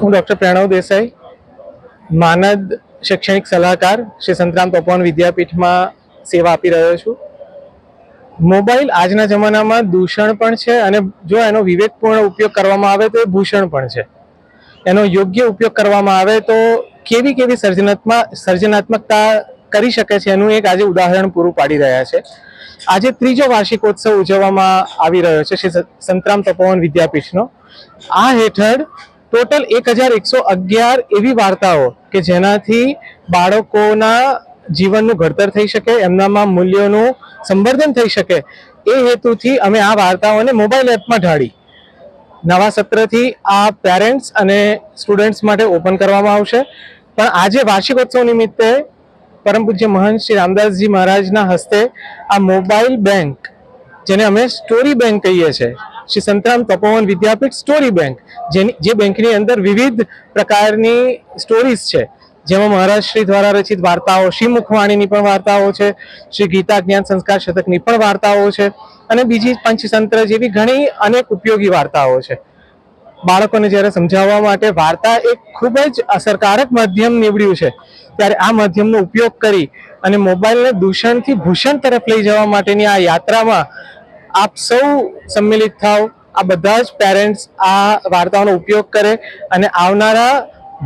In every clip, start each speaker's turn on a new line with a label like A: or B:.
A: હું ડૉક્ટર પ્રણવ દેસાઈ, માનદ શૈક્ષણિક સલાહકાર શ્રી સંતરામ તપોવન વિદ્યાપીઠમાં સેવા આપી રહ્યો છું. મોબાઈલ આજના જમાનામાં દૂષણ પણ છે અને જો એનો વિવેકપૂર્ણ ઉપયોગ કરવામાં આવે તો એ ભૂષણ પણ છે. એનો યોગ્ય ઉપયોગ કરવામાં આવે તો કેવી કેવી સર્જનાત્મક સર્જનાત્મકતા કરી શકે છે એનું એક આજે ઉદાહરણ પૂરું પાડી રહ્યા છે. આજે ત્રીજો વાર્ષિકોત્સવ ઉજવવામાં આવી રહ્યો છે શ્રી સંતરામ તપોવન વિદ્યાપીઠનો. આ હેઠળ ટોટલ એક હજાર એકસો અગિયાર એવી વાર્તાઓ કે જેનાથી બાળકોના જીવનનું ઘડતર થઈ શકે, એમનામાં મૂલ્યોનું સંવર્ધન થઈ શકે. એ હેતુથી અમે આ વાર્તાઓને મોબાઈલ એપમાં ઢાળી. નવા સત્રથી આ પેરેન્ટ્સ અને સ્ટુડન્ટ્સ માટે ઓપન કરવામાં આવશે. પણ આજે વાર્ષિકોત્સવ નિમિત્તે પરમ પૂજ્ય મહંત શ્રી રામદાસજી મહારાજના હસ્તે આ મોબાઈલ બેંક, જેને અમે સ્ટોરી બેંક કહીએ છીએ શ્રી સંતરામ તપોવન વિદ્યાપીઠ સ્ટોરી બેંક, જેની જે બેંકની અંદર વિવિધ પ્રકારની સ્ટોરીઝ છે. જેમાં મહારાજશ્રી દ્વારા રચિત વાર્તાઓ, શ્રી મુખવાણીની પણ વાર્તાઓ છે, શ્રી ગીતા જ્ઞાન સંસ્કાર શતકની પણ વાર્તાઓ છે, અને બીજી પંચતંત્ર જેવી ઘણી અનેક ઉપયોગી વાર્તાઓ છે. બાળકોને જ્યારે સમજાવવા માટે વાર્તા એક ખૂબ જ અસરકારક માધ્યમ નીવડ્યું છે, ત્યારે આ માધ્યમનો ઉપયોગ કરી અને મોબાઈલને દૂષણથી ભૂષણ તરફ લઈ જવા માટેની આ યાત્રામાં આપ સૌ સંમિલિત થાવ આ બધા જ પેરેન્ટ્સ આ વાર્તાઓનો ઉપયોગ કરે અને આવનારા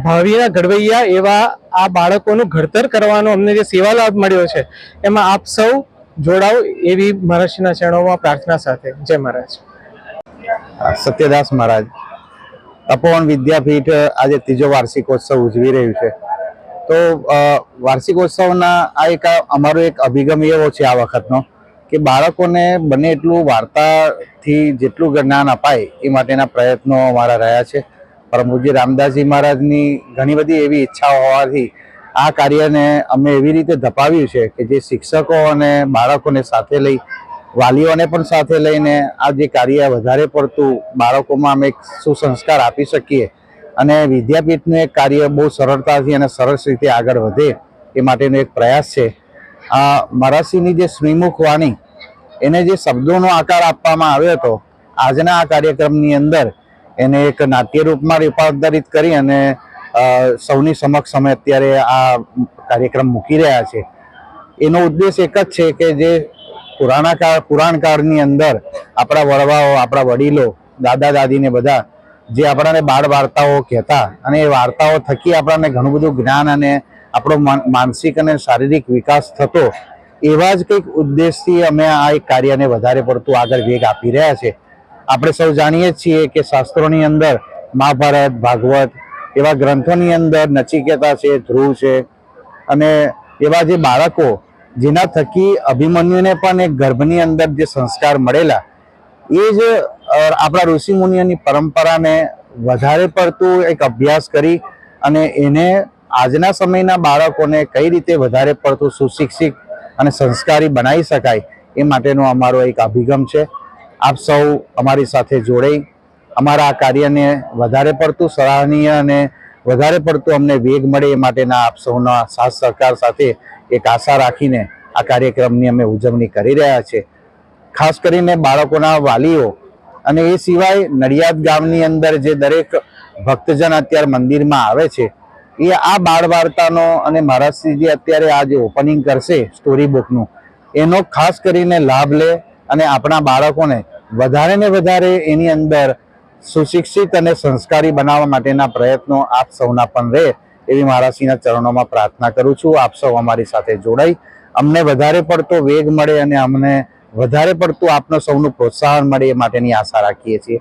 A: ભાવિના ઘડવૈયા એવા આ બાળકોનું ઘડતર કરવાનો અમને જે સેવા લાભ મળ્યો છે, એમાં આપ સૌ જોડાઓ એવી મહારાષ્ટ્રના ચરણોમાં પ્રાર્થના સાથે. જય મહારાજ.
B: સત્યદાસ મહારાજ, તપોવન વિદ્યાપીઠ આજે ત્રીજો વાર્ષિકોત્સવ ઉજવી રહ્યું છે. તો વાર્ષિકોત્સવના આ એક અમારો એક અભિગમ એવો છે આ વખતનો કે બાળકોને બને એટલું વાર્તાથી જેટલું જ્ઞાન અપાય એ માટેના પ્રયત્નો અમારા રહ્યા છે. પરમપૂજ્ય રામદાસજી મહારાજની ઘણી બધી એવી ઈચ્છાઓ હોવાથી આ કાર્યને અમે એવી રીતે ધપાવ્યું છે કે જે શિક્ષકો અને બાળકોને સાથે લઈ, વાલીઓને પણ સાથે લઈને આ જે કાર્ય વધારે પડતું બાળકોમાં અમે એક સુસંસ્કાર આપી શકીએ અને વિદ્યાપીઠનું એક કાર્ય બહુ સરળતાથી અને સરસ રીતે આગળ વધે એ માટેનો એક પ્રયાસ છે. આ મરાસીની જે શ્રીમુખ વાણી, એને જે શબ્દોનો આકાર આપવામાં આવ્યો હતો, આજના આ કાર્યક્રમની અંદર એને એક નાટ્ય રૂપમાં રૂપાંતરિત કરી અને સૌની સમક્ષ અમે અત્યારે આ કાર્યક્રમ મૂકી રહ્યા છે એનો ઉદ્દેશ એક જ છે કે જે પુરાણા કાળ, પુરાણ અંદર આપણા વડવાઓ, આપણા વડીલો, દાદા, દાદીને બધા જે આપણાને બાળ વાર્તાઓ કહેતા અને એ વાર્તાઓ થકી આપણને ઘણું બધું જ્ઞાન અને આપણો માન- માનસિક અને શારીરિક વિકાસ થતો એવા જ કંઈક ઉદ્દેશથી અમે આ એક કાર્યને વધારે પડતું આગળ વેગ આપી રહ્યા છે. આપણે સૌ જાણીએ છીએ કે શાસ્ત્રોની અંદર મહાભારત, ભાગવત એવા ગ્રંથોની અંદર નચિકેતા છે, ધ્રુવ છે અને એવા જે બાળકો જેના થકી અભિમન્યુને પણ એક ગર્ભની અંદર જે સંસ્કાર મળેલા, એ જ આપણા ઋષિ મુનિઓની પરંપરાને વધારે પડતું એક અભ્યાસ કરી અને એને આજના સમયના બાળકોને કઈ રીતે વધારે પડતું સુશિક્ષિત અને સંસ્કારી બનાવી શકાય એ માટેનો અમારો એક અભિગમ છે. આપ સૌ અમારી સાથે જોડાઈ. અમારા આ કાર્યને વધારે પડતું સરાહનીય અને વધારે પડતું અમને વેગ મળે એ માટેના આપ સૌના સાથ સહકાર સાથે એક આશા રાખીને આ કાર્યક્રમની અમે ઉજવણી કરી રહ્યા છીએ ખાસ કરીને બાળકોના વાલીઓ અને એ સિવાય નડિયાદ ગામની અંદર જે દરેક ભક્તજન અત્યારે મંદિરમાં આવે છે એ આ બાળ વાર્તાનો અને મહારાજશ્રીજી અત્યારે આ જે ઓપનિંગ કરશે સ્ટોરી બુકનું એનો ખાસ કરીને લાભ લે અને આપણા બાળકોને વધારે ને વધારે એની અંદર સુશિક્ષિત અને સંસ્કારી બનાવવા માટેના પ્રયત્નો આપ સૌના પણ રહે એવી મહારાજશ્રીના ચરણોમાં પ્રાર્થના કરું છું. આપ સૌ અમારી સાથે જોડાઈ. અમને વધારે પડતો વેગ મળે અને અમને વધારે પડતું આપનો સૌનું પ્રોત્સાહન મળે એ માટેની આશા રાખીએ છીએ.